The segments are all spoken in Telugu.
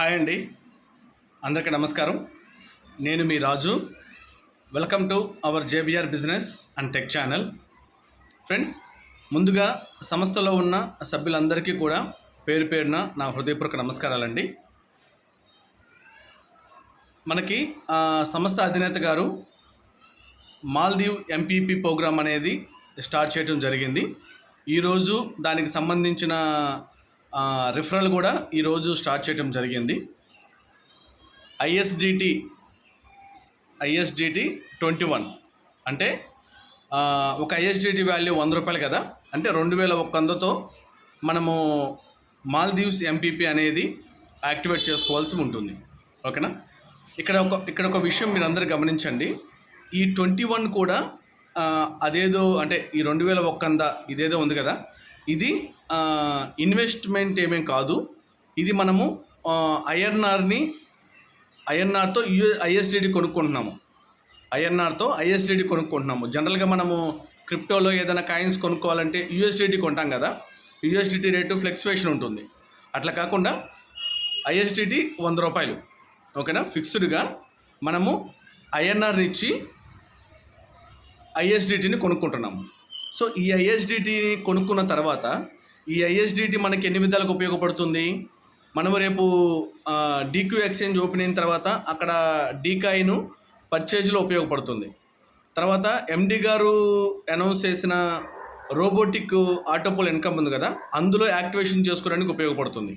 హాయ్ అండి. అందరికీ నమస్కారం. నేను మీ Raju. Welcome to our JBR business and tech channel. Friends ముందుగా సంస్థలో ఉన్న సభ్యులందరికీ కూడా పేరు పేరున నా హృదయపూర్వక నమస్కారాలండి. మనకి సంస్థ అధినేత గారు మాల్దీవ్ ఎంపీపీ ప్రోగ్రాం అనేది స్టార్ట్ చేయడం జరిగింది. ఈరోజు దానికి సంబంధించిన రిఫరల్ కూడా ఈరోజు స్టార్ట్ చేయడం జరిగింది. ఐఎస్డిటి ఐఎస్డిటి ట్వంటీ వన్ అంటే ఒక ఐఎస్డిటి వాల్యూ వంద రూపాయలు కదా? అంటే రెండు వేల ఒక్క వందతో మనము మాల్దీవ్స్ ఎంపీపీ అనేది యాక్టివేట్ చేసుకోవాల్సి ఉంటుంది. ఓకేనా? ఇక్కడ ఒక ఇక్కడ ఒక విషయం మీరు అందరు గమనించండి. ఈ ట్వంటీ వన్ కూడా అదేదో అంటే ఈ రెండు వేల ఒక్క వంద ఇదేదో ఉంది కదా? ఇది ఇన్వెస్ట్మెంట్ ఏమేం కాదు. ఇది మనము ఐఎన్ఆర్ని ఐఎన్ఆర్తో యు ఐఎస్టీడీ కొనుక్కుంటున్నాము. ఐఎన్ఆర్తో ఐఎస్టీడీ కొనుక్కుంటున్నాము. జనరల్గా మనము క్రిప్టోలో ఏదైనా కాయిన్స్ కొనుక్కోవాలంటే యూఎస్డిటీ కొంటాం కదా. యూఎస్డిటీ రేటు ఫ్లెక్చువేషన్ ఉంటుంది. అట్లా కాకుండా ఐఎస్డిటి వంద రూపాయలు. ఓకేనా? ఫిక్స్డ్గా మనము ఐఎన్ఆర్ని ఇచ్చి ఐఎస్డిటీని కొనుక్కుంటున్నాము. సో ఈ ఐఎస్డిటీని కొనుక్కున్న తర్వాత ఈ ఐఎస్డిటి మనకి ఎన్ని విధాలకు ఉపయోగపడుతుంది? మనము రేపు డీక్యూ ఎక్స్చేంజ్ ఓపెన్ అయిన తర్వాత అక్కడ డీకాయిను పర్చేజ్లో ఉపయోగపడుతుంది. తర్వాత ఎండి గారు అనౌన్స్ చేసిన రోబోటిక్ ఆటోపోల్ ఇన్కమ్ ఉంది కదా అందులో యాక్టివేషన్ చేసుకోవడానికి ఉపయోగపడుతుంది.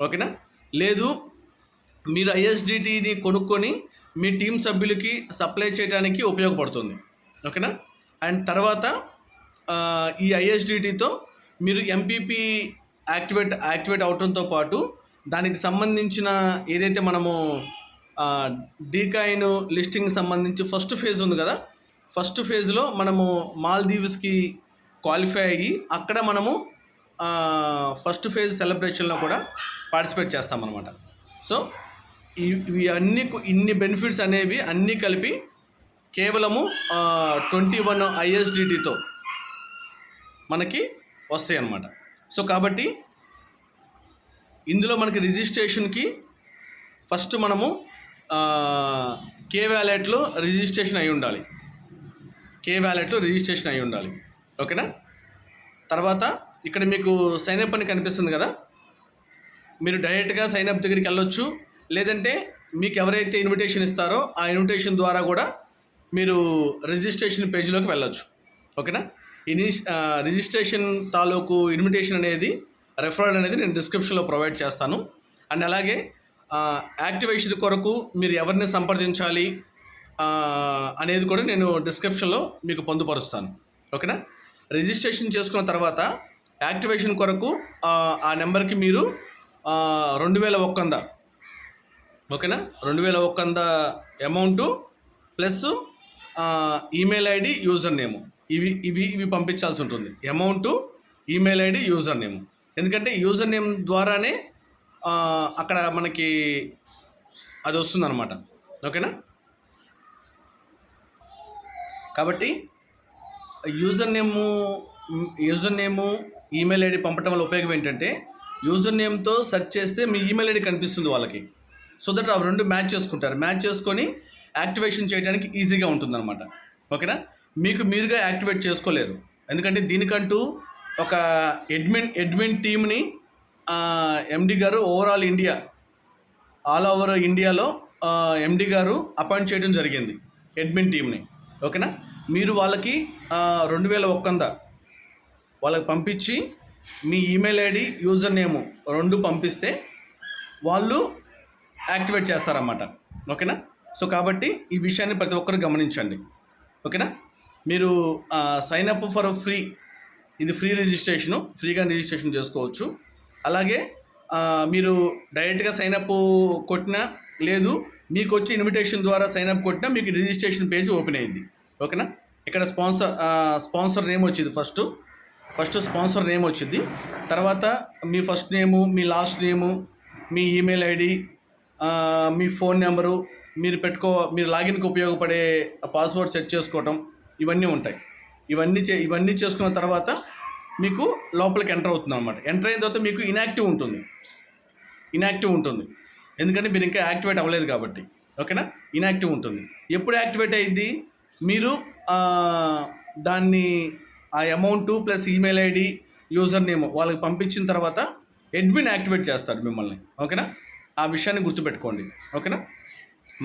ఓకేనా? లేదు మీరు ఐఎస్డిటిని కొనుక్కొని మీ టీం సభ్యులకి సప్లై చేయడానికి ఉపయోగపడుతుంది. ఓకేనా? అండ్ తర్వాత ఈ ఐఎస్డిటీతో మీరు ఎంపీపీ యాక్టివేట్ యాక్టివేట్ అవటంతో పాటు దానికి సంబంధించిన ఏదైతే మనము డీకాయిన్ లిస్టింగ్ సంబంధించి ఫస్ట్ ఫేజ్ ఉంది కదా ఫస్ట్ ఫేజ్లో మనము మాల్దీవ్స్కి క్వాలిఫై అయ్యి అక్కడ మనము ఫస్ట్ ఫేజ్ సెలబ్రేషన్లో కూడా పార్టిసిపేట్ చేస్తామన్నమాట. సో ఇవి అన్ని ఇన్ని బెనిఫిట్స్ అనేవి అన్నీ కలిపి కేవలము ట్వంటీ వన్ ఐఎస్డిటీతో మనకి వస్తాయి అన్నమాట సో కాబట్టి ఇందులో మనకి రిజిస్ట్రేషన్కి ఫస్ట్ మనము కే వ్యాలెట్లో రిజిస్ట్రేషన్ అయి ఉండాలి. కే వ్యాలెట్లో రిజిస్ట్రేషన్ అయి ఉండాలి. ఓకేనా? తర్వాత ఇక్కడ మీకు సైన్అప్ అని కనిపిస్తుంది కదా? మీరు డైరెక్ట్గా సైన్అప్ దగ్గరికి వెళ్ళొచ్చు. లేదంటే మీకు ఎవరైతే ఇన్విటేషన్ ఇస్తారో ఆ ఇన్విటేషన్ ద్వారా కూడా మీరు రిజిస్ట్రేషన్ పేజీలోకి వెళ్ళొచ్చు. ఓకేనా? ఇని రిజిస్ట్రేషన్ తాలూకు ఇన్విటేషన్ అనేది రెఫరల్ అనేది నేను డిస్క్రిప్షన్లో ప్రొవైడ్ చేస్తాను. అండ్ అలాగే యాక్టివేషన్ కొరకు మీరు ఎవరిని సంప్రదించాలి అనేది కూడా నేను డిస్క్రిప్షన్లో మీకు పొందుపరుస్తాను. ఓకేనా? రిజిస్ట్రేషన్ చేసుకున్న తర్వాత యాక్టివేషన్ కొరకు ఆ, నెంబర్కి మీరు రెండు వేల ఒక్క వంద ఓకేనా? రెండు వేల ఒక్క వంద amount plus email ID user name. ఇవి ఇవి ఇవి పంపించాల్సి ఉంటుంది. Amount email ID user name ఎందుకంటే యూజర్ నేమ్ ద్వారానే అక్కడ మనకి అది వస్తుందన్నమాట. ఓకేనా? కాబట్టి user name user name email ID పంపడం వల్ల ఉపయోగం ఏంటంటే యూజర్ నేమ్తో సెర్చ్ చేస్తే మీ ఈమెయిల్ ఐడి కనిపిస్తుంది వాళ్ళకి. సో దట్ అవి రెండు మ్యాచ్ చేసుకుంటారు. మ్యాచ్ చేసుకొని యాక్టివేషన్ చేయడానికి ఈజీగా ఉంటుందన్నమాట. ఓకేనా? మీకు మీరుగా యాక్టివేట్ చేసుకోలేరు. ఎందుకంటే దీనికంటూ ఒక అడ్మిన్ అడ్మిన్ టీమ్ని ఎండి గారు ఓవరాల్ ఇండియా ఆల్ ఓవర్ ఇండియాలో ఎండి గారు అపాయింట్ చేయడం జరిగింది అడ్మిన్ టీమ్ని. ఓకేనా? మీరు వాళ్ళకి రెండు వేల ఒక్కంద వాళ్ళకి పంపించి మీ ఈమెయిల్ ఐడి యూజర్ నేము రెండు పంపిస్తే వాళ్ళు యాక్టివేట్ చేస్తారన్నమాట. ఓకేనా? సో కాబట్టి ఈ విషయాన్ని ప్రతి ఒక్కరు గమనించండి. ఓకేనా? మీరు సైన్ అప్ ఫర్ ఫ్రీ ఇది ఫ్రీ రిజిస్ట్రేషను ఫ్రీగా రిజిస్ట్రేషన్ చేసుకోవచ్చు. అలాగే మీరు డైరెక్ట్గా సైన్ అప్ కొట్టినా లేదు మీకు వచ్చే ఇన్విటేషన్ ద్వారా సైన్ అప్ కొట్టినా మీకు రిజిస్ట్రేషన్ పేజ్ ఓపెన్ అయ్యింది ఓకేనా? ఇక్కడ స్పాన్సర్ స్పాన్సర్ నేమ్ వచ్చింది ఫస్ట్ ఫస్ట్ స్పాన్సర్ నేమ్ వచ్చింది. తర్వాత మీ ఫస్ట్ నేము మీ లాస్ట్ నేము మీ ఈమెయిల్ ఐడి మీ ఫోన్ నెంబరు మీరు పెట్టుకో మీరు లాగిన్కి ఉపయోగపడే పాస్వర్డ్ సెట్ చేసుకోవటం ఇవన్నీ ఉంటాయి. ఇవన్నీ చే ఇవన్నీ చేసుకున్న తర్వాత మీకు లోపలికి ఎంటర్ అవుతుంది అనమాట ఎంటర్ అయిన తర్వాత మీకు ఇన్యాక్టివ్ ఉంటుంది. ఇన్యాక్టివ్ ఉంటుంది. ఎందుకంటే మీరు ఇంకా యాక్టివేట్ అవ్వలేదు కాబట్టి. ఓకేనా? ఇన్యాక్టివ్ ఉంటుంది. ఎప్పుడు యాక్టివేట్ అయ్యింది మీరు దాన్ని ఆ amount plus email ID user name వాళ్ళకి పంపించిన తర్వాత అడ్మిన్ యాక్టివేట్ చేస్తారు మిమ్మల్ని. ఓకేనా? ఆ విషయాన్ని గుర్తుపెట్టుకోండి. ఓకేనా?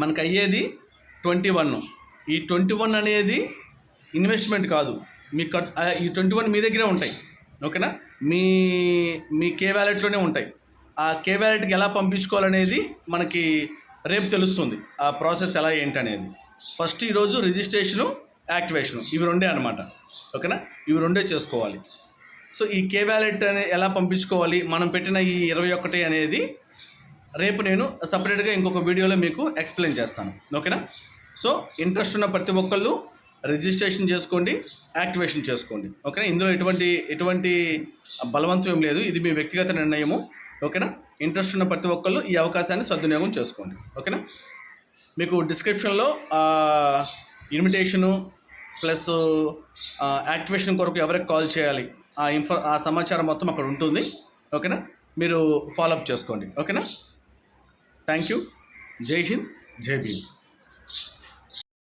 మనకు అయ్యేది ట్వంటీ వన్ ఈ ట్వంటీ వన్ అనేది ఇన్వెస్ట్మెంట్ కాదు. మీ కట్ ఈ ట్వంటీ వన్ మీ దగ్గరే ఉంటాయి. ఓకేనా? మీ మీ కే వ్యాలెట్లోనే ఉంటాయి. ఆ కే వ్యాలెట్కి ఎలా పంపించుకోవాలనేది మనకి రేపు తెలుస్తుంది. ఆ ప్రాసెస్ ఎలా ఏంటి అనేది ఫస్ట్ ఈరోజు రిజిస్ట్రేషను యాక్టివేషను. ఇవి రెండే అనమాట ఓకేనా? ఇవి రెండే చేసుకోవాలి. సో ఈ కే వ్యాలెట్ అనే ఎలా పంపించుకోవాలి మనం పెట్టిన ఈ ఇరవై ఒకటి అనేది రేపు నేను సపరేట్గా ఇంకొక వీడియోలో మీకు ఎక్స్ప్లెయిన్ చేస్తాను. ఓకేనా? సో ఇంట్రెస్ట్ ఉన్న ప్రతి ఒక్కళ్ళు రిజిస్ట్రేషన్ చేసుకోండి యాక్టివేషన్ చేసుకోండి. ఓకేనా? ఇందులో ఎటువంటి ఎటువంటి బలవంతం ఏం లేదు. ఇది మీ వ్యక్తిగత నిర్ణయము. ఓకేనా? ఇంట్రెస్ట్ ఉన్న ప్రతి ఒక్కళ్ళు ఈ అవకాశాన్ని సద్వినియోగం చేసుకోండి. ఓకేనా? మీకు డిస్క్రిప్షన్లో ఇన్విటేషను ప్లస్ యాక్టివేషన్ కొరకు ఎవరికి కాల్ చేయాలి ఆ ఇన్ఫో ఆ సమాచారం మొత్తం అక్కడ ఉంటుంది. ఓకేనా? మీరు ఫాలోఅప్ చేసుకోండి. ఓకేనా? థ్యాంక్ యూ జై హింద్ జై భీమ్